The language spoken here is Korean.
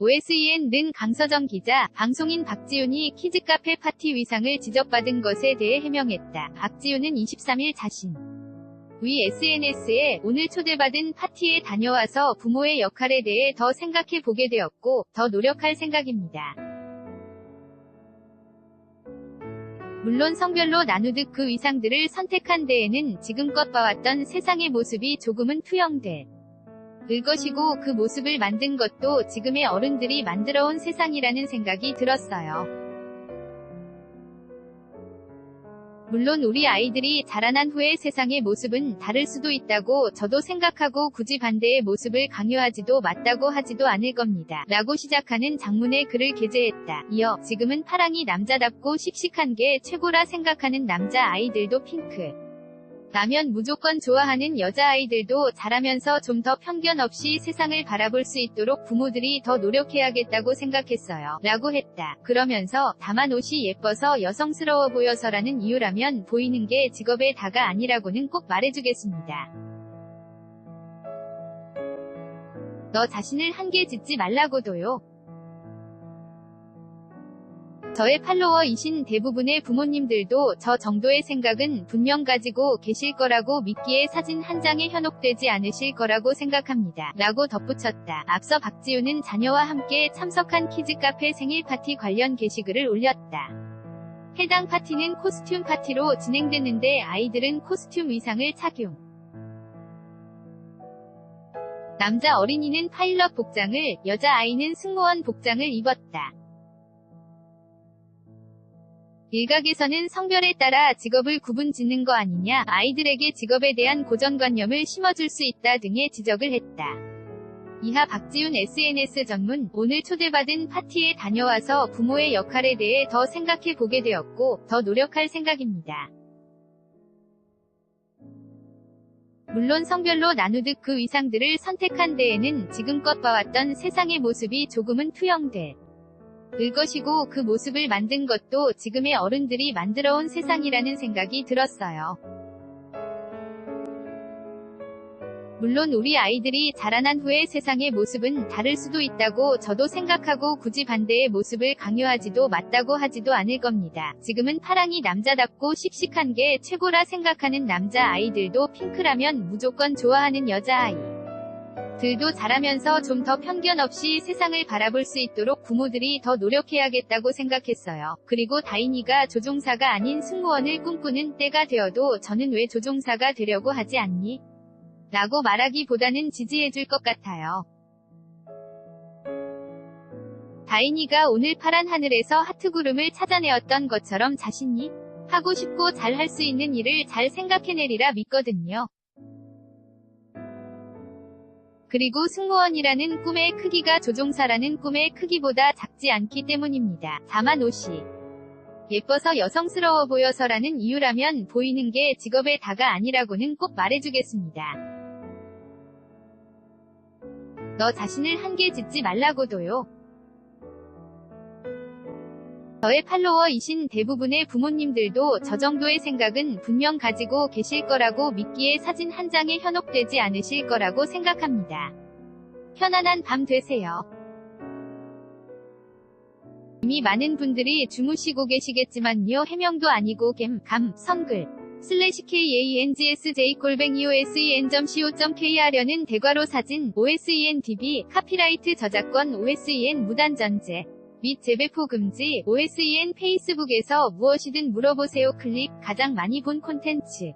OSEN-는 강서정 기자, 방송인 박지훈이 키즈카페 파티 위상을 지적받은 것에 대해 해명했다. 박지훈은 23일 자신 위 SNS에 오늘 초대받은 파티에 다녀와서 부모의 역할에 대해 더 생각해 보게 되었고, 더 노력할 생각입니다. 물론 성별로 나누듯 그 위상들을 선택한 데에는 지금껏 봐왔던 세상의 모습이 조금은 투영돼. 을 것이고 그 모습을 만든 것도 지금의 어른들이 만들어온 세상이라는 생각이 들었어요. 물론 우리 아이들이 자라난 후의 세상의 모습은 다를 수도 있다고 저도 생각하고 굳이 반대의 모습을 강요하지도 맞다고 하지도 않을 겁니다. 라고 시작하는 장문의 글을 게재했다. 이어 지금은 파랑이 남자답고 씩씩한 게 최고라 생각하는 남자 아이들도 핑크. 라면 무조건 좋아하는 여자아이들도 자라면서 좀 더 편견 없이 세상을 바라볼 수 있도록 부모들이 더 노력해야겠다고 생각했어요. 라고 했다. 그러면서 다만 옷이 예뻐서 여성스러워 보여서라는 이유라면 보이는 게 직업의 다가 아니라고는 꼭 말해주겠습니다. 너 자신을 한계 짓지 말라고도요. 저의 팔로워이신 대부분의 부모님들도 저 정도의 생각은 분명 가지고 계실 거라고 믿기에 사진 한 장에 현혹되지 않으실 거라고 생각합니다. 라고 덧붙였다. 앞서 박지우는 자녀와 함께 참석한 키즈카페 생일 파티 관련 게시글을 올렸다. 해당 파티는 코스튬 파티로 진행됐는데 아이들은 코스튬 의상을 착용. 남자 어린이는 파일럿 복장을, 여자 아이는 승무원 복장을 입었다. 일각에서는 성별에 따라 직업을 구분 짓는 거 아니냐, 아이들에게 직업에 대한 고정관념을 심어줄 수 있다 등의 지적을 했다. 이하 박지훈 SNS 전문, 오늘 초대받은 파티에 다녀와서 부모의 역할에 대해 더 생각해 보게 되었고, 더 노력할 생각입니다. 물론 성별로 나누듯 그 위상들을 선택한 데에는 지금껏 봐왔던 세상의 모습이 조금은 투영돼. 을 것이고 그 모습을 만든 것도 지금의 어른들이 만들어온 세상이라는 생각이 들었어요. 물론 우리 아이들이 자라난 후의 세상의 모습은 다를 수도 있다고 저도 생각하고 굳이 반대의 모습을 강요하지도 맞다고 하지도 않을 겁니다. 지금은 파랑이 남자답고 씩씩한 게 최고라 생각하는 남자 아이들도 핑크라면 무조건 좋아하는 여자아이. 들도 자라면서 좀 더 편견 없이 세상을 바라볼 수 있도록 부모들이 더 노력해야겠다고 생각했어요. 그리고 다인이가 조종사가 아닌 승무원을 꿈꾸는 때가 되어도 저는 왜 조종사가 되려고 하지 않니? 라고 말하기보다는 지지해줄 것 같아요. 다인이가 오늘 파란 하늘에서 하트구름을 찾아내었던 것처럼 자신이 하고 싶고 잘 할 수 있는 일을 잘 생각해내리라 믿거든요. 그리고 승무원이라는 꿈의 크기가 조종사라는 꿈의 크기보다 작지 않기 때문입니다. 다만 옷이 예뻐서 여성스러워 보여서라는 이유라면 보이는 게 직업의 다가 아니라고는 꼭 말해주겠습니다. 너 자신을 한계 짓지 말라고도요. 저의 팔로워이신 대부분의 부모님들도 저 정도의 생각은 분명 가지고 계실 거라고 믿기에 사진 한 장에 현혹되지 않으실 거라고 생각합니다. 편안한 밤 되세요. 이미 많은 분들이 주무시고 계시겠지만요 해명도 아니고 겜, 감, 성글. 슬래시 kangsj-osen.co.kr려는 대괄호 사진, OSEN-DB, 카피라이트 저작권 OSEN 무단전제. 및 재배포 금지, OSEN 페이스북에서 무엇이든 물어보세요 클립, 가장 많이 본 콘텐츠.